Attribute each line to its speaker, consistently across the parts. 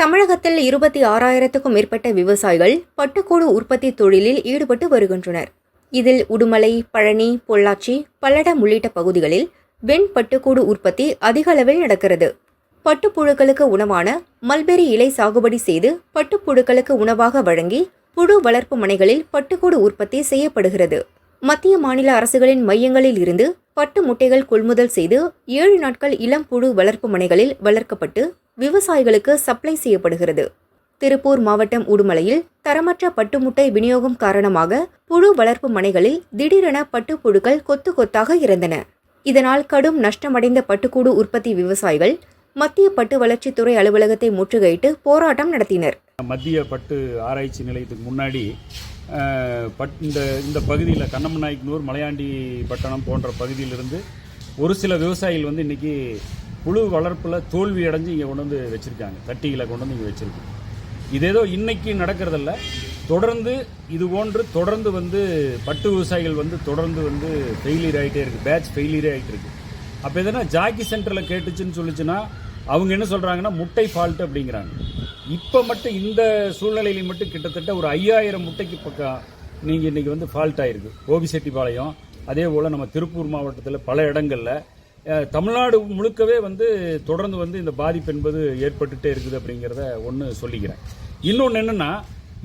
Speaker 1: தமிழகத்தில் இருபத்தி ஆறாயிரத்துக்கும் மேற்பட்ட விவசாயிகள் பட்டுக்கூடு உற்பத்தி தொழிலில் ஈடுபட்டு வருகின்றனர். இதில் உடுமலை பழனி பொள்ளாச்சி பல்லடம் உள்ளிட்ட பகுதிகளில் வெண் பட்டுக்கூடு உற்பத்தி அதிக அளவில் நடக்கிறது. பட்டுப்புழுக்களுக்கு உணவான மல்பெரி இலை சாகுபடி செய்து பட்டுப்புழுக்களுக்கு உணவாக வழங்கி புழு வளர்ப்பு மனைகளில் பட்டுக்கூடு உற்பத்தி செய்யப்படுகிறது. மத்திய மாநில அரசுகளின் மையங்களில் இருந்து பட்டு முட்டைகள் கொள்முதல் செய்து ஏழு நாட்கள் இளம் புழு வளர்ப்பு மனைகளில் வளர்க்கப்பட்டு விவசாயிகளுக்கு சப்ளை செய்யப்படுகிறது. திருப்பூர் மாவட்டம் உடுமலையில் தரமற்ற பட்டு முட்டை விநியோகம் காரணமாக புழு வளர்ப்பு மனைகளில் திடீரென பட்டுப்புழுக்கள் கொத்து கொத்தாக இறந்தன. இதனால் கடும் நஷ்டமடைந்த பட்டுக்கூடு உற்பத்தி விவசாயிகள் மத்திய பட்டு வளர்ச்சித்துறை அலுவலகத்தை முற்றுகையிட்டு போராட்டம் நடத்தினர்.
Speaker 2: மத்திய பட்டு ஆராய்ச்சி நிலையத்துக்கு முன்னாடி பட் இந்த இந்த பகுதியில் கண்ணம்மநாயக்கனூர் மலையாண்டி பட்டணம் போன்ற பகுதியிலிருந்து ஒரு சில விவசாயிகள் வந்து இன்னைக்கு புழு வளர்ப்பில் தோல்வி அடைஞ்சு இங்கே கொண்டு வந்து வச்சுருக்காங்க. தட்டிகளை கொண்டு வந்து இங்கே வச்சுருக்காங்க இது ஏதோ இன்னைக்கு நடக்கிறதில்ல. தொடர்ந்து இது போன்று தொடர்ந்து வந்து பட்டு விவசாயிகள் வந்து தொடர்ந்து வந்து ஃபெயிலியர் ஆகிட்டே இருக்குது பேட்ச் ஃபெயிலியர் ஆகிட்டு இருக்கு. அப்போ எதனா ஜாக்கி சென்டரில் கேட்டுச்சுன்னு சொல்லிச்சுன்னா அவங்க என்ன சொல்கிறாங்கன்னா முட்டை ஃபால்ட் அப்படிங்கிறாங்க. இப்போ மட்டும் இந்த சூழ்நிலையில மட்டும் கிட்டத்தட்ட ஒரு ஐயாயிரம் முட்டைக்கு பக்கம் நீங்கள் இன்றைக்கி வந்து ஃபால்ட் ஆகிருக்கு கோபிசெட்டிப்பாளையம் அதே போல் நம்ம திருப்பூர் மாவட்டத்தில் பல இடங்களில் தமிழ்நாடு முழுக்கவே வந்து தொடர்ந்து வந்து இந்த பாதிப்பு என்பது ஏற்பட்டுட்டே இருக்குது அப்படிங்கிறத ஒன்று சொல்லிக்கிறேன். இன்னொன்று என்னென்னா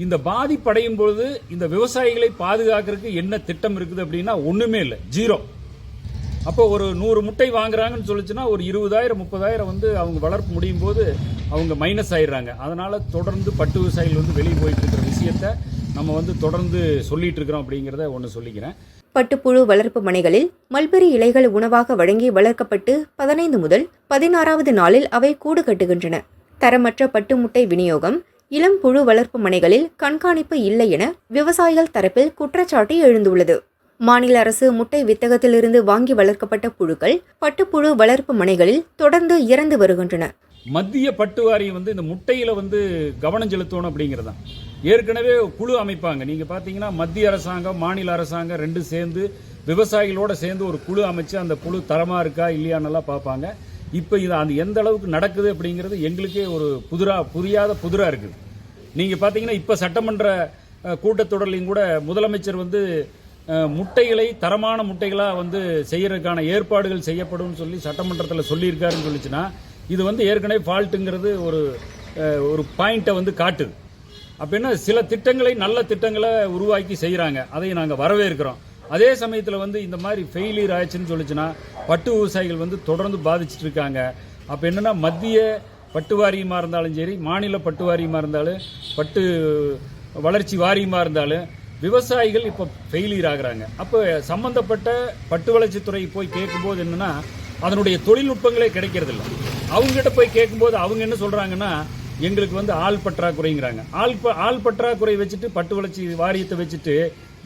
Speaker 2: இந்த பாதிப்படையும் பொழுது இந்த விவசாயிகளை பாதுகாக்கிறதுக்கு என்ன திட்டம் இருக்குது அப்படின்னா ஒன்றுமே இல்லை ஜீரோ. அப்போ ஒரு நூறு முட்டை வாங்குறாங்கன்னு சொல்லிச்சுன்னா ஒரு இருபதாயிரம் முப்பதாயிரம் வந்து அவங்க வளர்ப்பு முடியும் போது அவங்க மைனஸ் ஆயிடுறாங்க. அதனால தொடர்ந்து பட்டு விவசாயிகள் வந்து வெளியே போயிட்டு இருக்கிற விஷயத்த நம்ம வந்து தொடர்ந்து சொல்லிட்டு இருக்கிறோம் அப்படிங்கிறத ஒன்று சொல்லிக்கிறேன்.
Speaker 1: பட்டுப்புழு வளர்ப்பு மனைகளில் மல்பெரி இலைகள் உணவாக வழங்கி வளர்க்கப்பட்டு பதினைந்து முதல் பதினாறாவது நாளில் அவை கூடு கட்டுகின்றன. தரமற்ற பட்டு முட்டை விநியோகம் இளம் புழு வளர்ப்பு மனைகளில் கண்காணிப்பு இல்லை என விவசாயிகள் தரப்பில் குற்றச்சாட்டு எழுந்துள்ளது. மாநில அரசு முட்டை வித்தகத்திலிருந்து வாங்கி வளர்க்கப்பட்ட புழுக்கள் பட்டுப்புழு வளர்ப்பு மனைகளில் தொடர்ந்து இறந்து வருகின்றன.
Speaker 2: மத்திய பட்டு வாரியம் வந்து இந்த முட்டையில் வந்து கவனம் செலுத்தணும் அப்படிங்கிறது தான் ஏற்கனவே குழு அமைப்பாங்க. நீங்கள் பார்த்தீங்கன்னா மத்திய அரசாங்கம் மாநில அரசாங்கம் ரெண்டு சேர்ந்து விவசாயிகளோடு சேர்ந்து ஒரு குழு அமைச்சு அந்த குழு தரமாக இருக்கா இல்லையான்னெல்லாம் பார்ப்பாங்க. இப்போ இது அந்த எந்த அளவுக்கு நடக்குது அப்படிங்கிறது எங்களுக்கே ஒரு புதிரா புரியாத புதிராக இருக்குது. நீங்கள் பார்த்தீங்கன்னா இப்போ சட்டமன்ற அஹ், கூட்டத்தொடர்லையும் கூட முதலமைச்சர் வந்து முட்டைகளை தரமான முட்டைகளாக வந்து செய்யறதுக்கான ஏற்பாடுகள் செய்யப்படும் சொல்லி சட்டமன்றத்தில் சொல்லியிருக்காருன்னு சொல்லிச்சுன்னா இது வந்து ஏற்கனவே ஃபால்ட்டுங்கிறது ஒரு ஒரு பாயிண்ட்டை வந்து காட்டுது. அப்படின்னா என்ன சில திட்டங்களை நல்ல திட்டங்களை உருவாக்கி செய்கிறாங்க அதை நாங்கள் வரவேற்கிறோம். அதே சமயத்தில் வந்து இந்த மாதிரி ஃபெயிலியர் ஆயிடுச்சுன்னு சொல்லிச்சுன்னா பட்டு விவசாயிகள் வந்து தொடர்ந்து பாதிச்சுட்டு இருக்காங்க. அப்போ என்னன்னா மத்திய பட்டு வாரியமாக இருந்தாலும் சரி மாநில பட்டு வாரியமாக இருந்தாலும் பட்டு வளர்ச்சி வாரியமாக இருந்தாலும் விவசாயிகள் இப்போ ஃபெயிலியர் ஆகிறாங்க. அப்போ சம்மந்தப்பட்ட பட்டு வளர்ச்சித்துறை போய் கேட்கும்போது என்னென்னா அதனுடைய தொழில்நுட்பங்களே கிடைக்கிறதில்ல. அவங்ககிட்ட போய் கேட்கும்போது அவங்க என்ன சொல்கிறாங்கன்னா எங்களுக்கு வந்து ஆள் பற்றாக்குறைங்கிறாங்க. ஆள் ப- ஆள் பற்றாக்குறை வச்சுட்டு பட்டு வளர்ச்சி வாரியத்தை வச்சுட்டு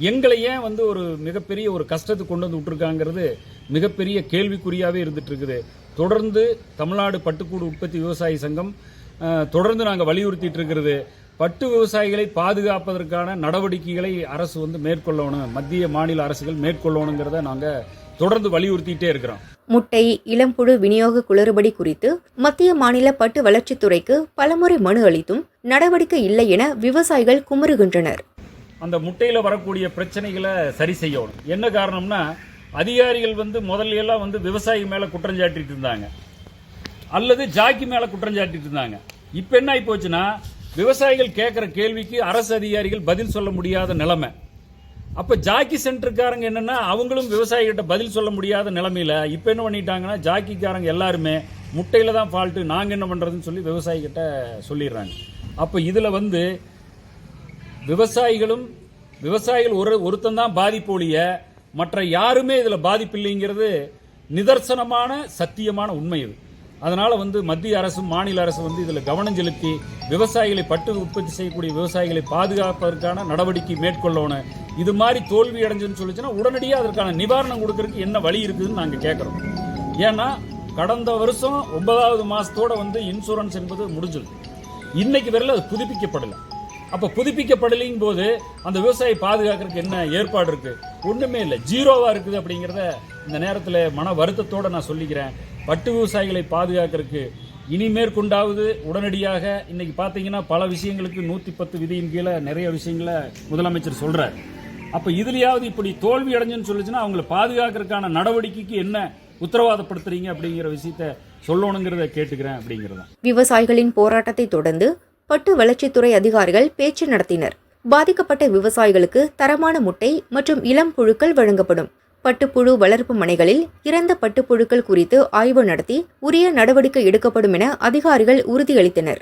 Speaker 2: எங்களை ஏன் வந்து ஒரு மிகப்பெரிய ஒரு கஷ்டத்துக்கு கொண்டு வந்து விட்டுருக்காங்கிறது மிகப்பெரிய கேள்விக்குறியாகவே இருந்துட்டு இருக்குது தொடர்ந்து தமிழ்நாடு பட்டுக்கூடு உற்பத்தி விவசாயி சங்கம் தொடர்ந்து நாங்கள் வலியுறுத்திட்டு இருக்கிறது பட்டு விவசாயிகளை பாதுகாப்பதற்கான நடவடிக்கைகளை அரசு வந்து மேற்கொள்ளணும் மத்திய மாநில அரசுகள் மேற்கொள்ளணுங்கிறத நாங்கள் தொடர்ந்து வலியுறுத்திட்டே இருக்கிறோம்
Speaker 1: முட்டை இளம்புழு விநியோக குளறுபடி குறித்து மத்திய மாநில பட்டு வளர்ச்சித்துறைக்கு பலமுறை மனு அளித்தும் நடவடிக்கை இல்லை என விவசாயிகள் குமுறுகின்றனர்.
Speaker 2: அந்த முட்டையில் வரக்கூடிய பிரச்சனைகளை சரி செய்யணும். என்ன காரணம்னா அதிகாரிகள் வந்து முதல்ல எல்லாம் வந்து விவசாயி மேலே குற்றம் சாட்டிட்டு இருந்தாங்க. அல்லது ஜாக்கி மேலே குற்றம் சாட்டிட்டு இருந்தாங்க. இப்போ என்ன ஆகி போச்சுன்னா விவசாயிகள் கேட்குற கேள்விக்கு அரசு அதிகாரிகள் பதில் சொல்ல முடியாத நிலைமை. அப்போ ஜாக்கி சென்டருக்காரங்க என்னென்னா அவங்களும் விவசாயிகிட்ட பதில் சொல்ல முடியாத நிலமையில் இப்போ என்ன பண்ணிட்டாங்கன்னா ஜாக்கிக்காரங்க எல்லாருமே முட்டையில் தான் ஃபால்ட்டு நாங்கள் என்ன பண்ணுறதுன்னு சொல்லி விவசாயிகிட்ட சொல்லிடுறாங்க. அப்போ இதில் வந்து விவசாயிகளும் விவசாயிகள் ஒரு ஒருத்தன் தான் பாதிப்பு ஒழிய மற்ற யாருமே இதில் பாதிப்பு இல்லைங்கிறது நிதர்சனமான சத்தியமான உண்மை இது. அதனால் வந்து மத்திய அரசும் மாநில அரசு வந்து இதில் கவனம் செலுத்தி விவசாயிகளை பட்டு உற்பத்தி செய்யக்கூடிய விவசாயிகளை பாதுகாப்பதற்கான நடவடிக்கை மேற்கொள்ளணும். இது மாதிரி தோல்வி அடைஞ்சுன்னு சொல்லிச்சுன்னா உடனடியாக அதற்கான நிவாரணம் கொடுக்கறதுக்கு என்ன வழி இருக்குதுன்னு நாங்கள் கேட்குறோம் ஏன்னா கடந்த வருஷம் ஒன்பதாவது மாதத்தோட வந்து இன்சூரன்ஸ் என்பது முடிஞ்சது இன்னைக்கு வரையில அது புதுப்பிக்கப்படலை. அப்போ புதுப்பிக்கப்படலைங்கும் போது அந்த விவசாயி பாதுகாக்கிறதுக்கு என்ன ஏற்பாடு இருக்குது ஒன்றுமே இல்லை. ஜீரோவாக இருக்குது அப்படிங்கிறத இந்த நேரத்தில் மன வருத்தத்தோடு நான் சொல்லிக்கிறேன். பட்டு விவசாயிகளை பாதுகாக்கிறதுக்கு இனி மேற்கொண்டாவது உடனடியாக இன்னைக்கு பார்த்தீங்கன்னா பல விஷயங்களுக்கு நூற்றி பத்து விதியின் கீழே நிறைய விஷயங்களை முதலமைச்சர் சொல்கிறார் அப்போ இதுலையாவது இப்படி தோல்வி அடைஞ்சுன்னு சொல்லுச்சுன்னா அவங்களை பாதுகாக்கிறதுக்கான நடவடிக்கைக்கு என்ன உத்தரவாதப்படுத்துறீங்க அப்படிங்கிற விஷயத்த சொல்லணுங்கிறத கேட்டுக்கிறேன் அப்படிங்கிறத
Speaker 1: விவசாயிகளின் போராட்டத்தை தொடர்ந்து பட்டு வளர்ச்சித்துறை அதிகாரிகள் பேச்சு நடத்தினர். பாதிக்கப்பட்ட விவசாயிகளுக்கு தரமான முட்டை மற்றும் இளம் புழுக்கள் வழங்கப்படும். பட்டுப்புழு வளர்ப்பு மனைகளில் இறந்த பட்டுப்புழுக்கள் குறித்து ஆய்வு நடத்தி உரிய நடவடிக்கை எடுக்கப்படும் என அதிகாரிகள் உறுதியளித்தனர்.